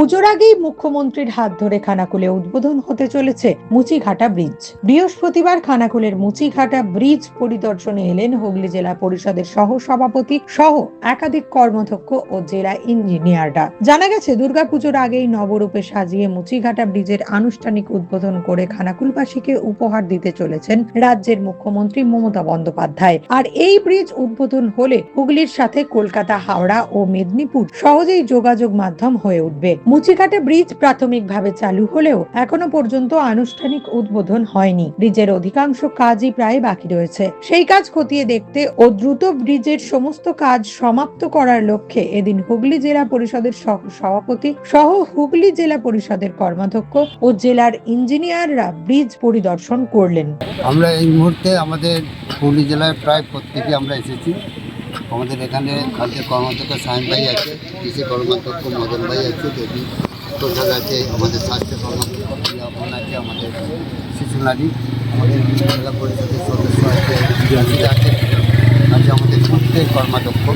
পুজোর আগেই মুখ্যমন্ত্রীর হাত ধরে খানাকুলে উদ্বোধন হতে চলেছে মুচিঘাটা ব্রিজ। বৃহস্পতিবার খানাকুলের মুচিঘাটা ব্রিজ পরিদর্শনে এলেন হুগলি জেলা পরিষদের সহ সভাপতি সহ একাধিক কর্মধ্যক্ষ ও জেলা ইঞ্জিনিয়াররা। জানা গেছে, দুর্গাপুজোর আগেই নবরূপে সাজিয়ে মুচিঘাটা ব্রিজের আনুষ্ঠানিক উদ্বোধন করে খানাকুলবাসীকে উপহার দিতে চলেছেন রাজ্যের মুখ্যমন্ত্রী মমতা বন্দ্যোপাধ্যায়। আর এই ব্রিজ উদ্বোধন হলে হুগলির সাথে কলকাতা, হাওড়া ও মেদিনীপুর সহজেই যোগাযোগ মাধ্যম হয়ে উঠবে। মুচিঘাটে ব্রিজ প্রাথমিকভাবে চালু হলেও এখনও পর্যন্ত আনুষ্ঠানিক উদ্বোধন হয়নি। ব্রিজের অধিকাংশ কাজই প্রায় বাকি রয়েছে। সেই কাজ খতিয়ে দেখতে ও দ্রুত ব্রিজের সমস্ত কাজ সমাপ্ত করার লক্ষ্যে এদিন হুগলি জেলা পরিষদের সহ সভাপতি সহ হুগলি জেলা পরিষদের কর্মাধ্যক্ষ ও জেলার ইঞ্জিনিয়াররা ব্রিজ পরিদর্শন করলেন। আমরা এই মুহূর্তে আমাদের হুগলি জেলায় প্রায় প্রত্যেকে আমরা এসেছি। আমাদের এখানে খাদ্যের কর্মাধ্যক্ষ সায়ন ভাই আছে, কৃষি কর্মাধ্যক্ষ মদন ভাই আছে, দেবী প্রসাদ আছে, আমাদের স্বাস্থ্য কর্মাধ্যক্ষ আছে, আমাদের শিশু নারী, আমাদের জেলা পরিষদের সদস্য আছে আছে আছে আমাদের প্রত্যেক কর্মাধ্যক্ষ।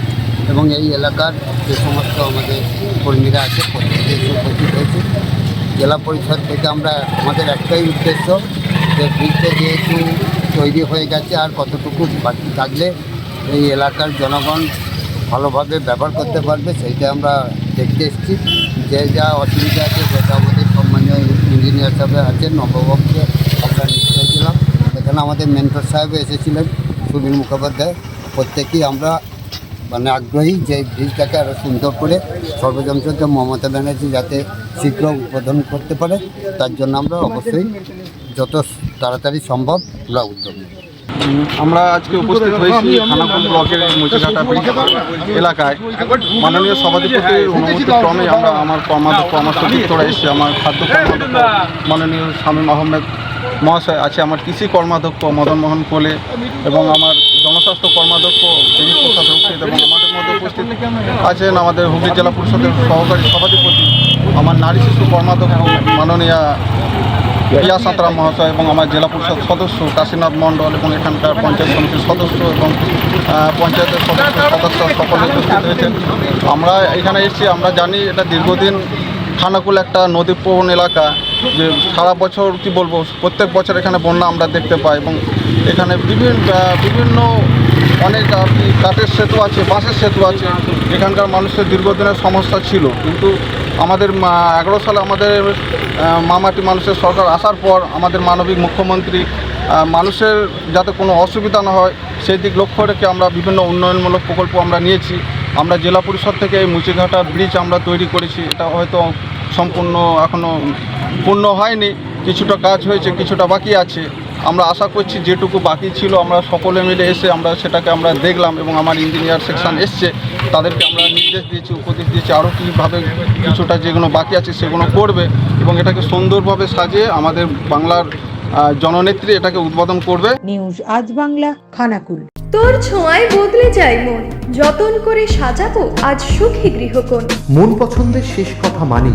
এবং এই এলাকার যে সমস্ত আমাদের কর্মীরা আছে প্রত্যেকে উপস্থিত হয়েছে। জেলা পরিষদ থেকে আমরা, আমাদের একটাই উদ্দেশ্য যে ব্রিজটা যেহেতু তৈরি হয়ে গেছে আর কতটুকু বাকি থাকলে এই এলাকার জনগণ ভালোভাবে ব্যবহার করতে পারবে, সেইটা আমরা দেখতে এসেছি। যে যা অসুবিধা আছে, সেটা আমাদের সম্মানীয় ইঞ্জিনিয়ার সাহেব আছেন নববাবুকে আমরা নিশ্চয় ছিলাম এখানে আমাদের মেন্টর সাহেব এসেছিলেন সুনীল মুখোপাধ্যায়। প্রত্যেকেই আমরা মানে আগ্রহী যে ব্রিজটাকে আরও সুন্দর করে সর্বযন্ত্র মমতা ব্যানার্জি যাতে শীঘ্র উদ্বোধন করতে পারে, তার জন্য আমরা অবশ্যই যত তাড়াতাড়ি সম্ভব আমরা উদ্যোগ। নেব আমরা আজকে উপস্থিত হয়েছি খানাকুল ব্লকের মুচিঘাটা এলাকায়। মাননীয় সভাধিপতির অনুমতি ক্রমে আমরা আমার কর্মাধ্যক্ষ আমার সতীর্থরা এসেছে আমার খাদ্য কর্মাধ্যক্ষ মাননীয় শামীম আহমেদ মহাশয় আছে আমার কৃষি কর্মাধ্যক্ষ মদন মোহন কোলে এবং আমার জনস্বাস্থ্য কর্মাধ্যক্ষ দেবী প্রসাদ রক্ষিত এবং আমাদের মধ্যে উপস্থিত আছেন আমাদের হুগলি জেলা পরিষদের সহকারী সভাধিপতি আমার নারী শিশু কর্মাধ্যক্ষ মাননীয়া রিয়া সাঁতরা মহাশয় এবং আমার জেলা পরিষদ সদস্য, কাশীনাথ মণ্ডল এবং এখানকার পঞ্চায়েত সমিতির সদস্য এবং পঞ্চায়েতের সদস্য সদস্য সকলে উপস্থিত হয়েছেন আমরা এখানে এসেছি, আমরা জানি এটা দীর্ঘদিন খানাকুল একটা নদীপ্রবণ এলাকা। যে সারা বছর কি বলব, প্রত্যেক বছর এখানে বন্যা আমরা দেখতে পাই এবং এখানে বিভিন্ন বিভিন্ন অনেক কাঠের সেতু আছে, বাঁশের সেতু আছে। এখানকার মানুষের দীর্ঘদিনের সমস্যা ছিল। কিন্তু আমাদের এগারো সালে আমাদের মামাটি মানুষের সরকার আসার পর আমাদের মানবিক মুখ্যমন্ত্রী মানুষের যাতে কোনো অসুবিধা না হয়, সেই দিক লক্ষ্য রেখে আমরা বিভিন্ন উন্নয়নমূলক প্রকল্প আমরা নিয়েছি। আমরা জেলা পরিষদ থেকে এই মুচিঘাটা ব্রিজ আমরা তৈরি করেছি। এটা হয়তো সম্পূর্ণ এখনও পূর্ণ হয়নি কিছুটা কাজ হয়েছে কিছুটা বাকি আছে। আমরা আশা করছি যেটুকু বাকি ছিল আমরা সকলে মিলে এসে আমরা সেটাকে আমরা দেখলাম এবং আমার ইঞ্জিনিয়ার সেকশন এসছে তাদেরকে আমরা নির্দেশ দিয়েছি উপদেশ দিয়েছি আরও কীভাবে কিছুটা যেগুলো বাকি আছে সেগুলো করবে এবং এটাকে সুন্দরভাবে সাজিয়ে আমাদের বাংলার জননেত্রী এটাকে উদ্বোধন করবে। নিউজ আজ বাংলা খানাকুল। তোর ছোঁয়ায় বদলে যায় মন যতন করে সাজাবো আজ সুখী গৃহকোণ। মন পছন্দের শেষ কথা মানি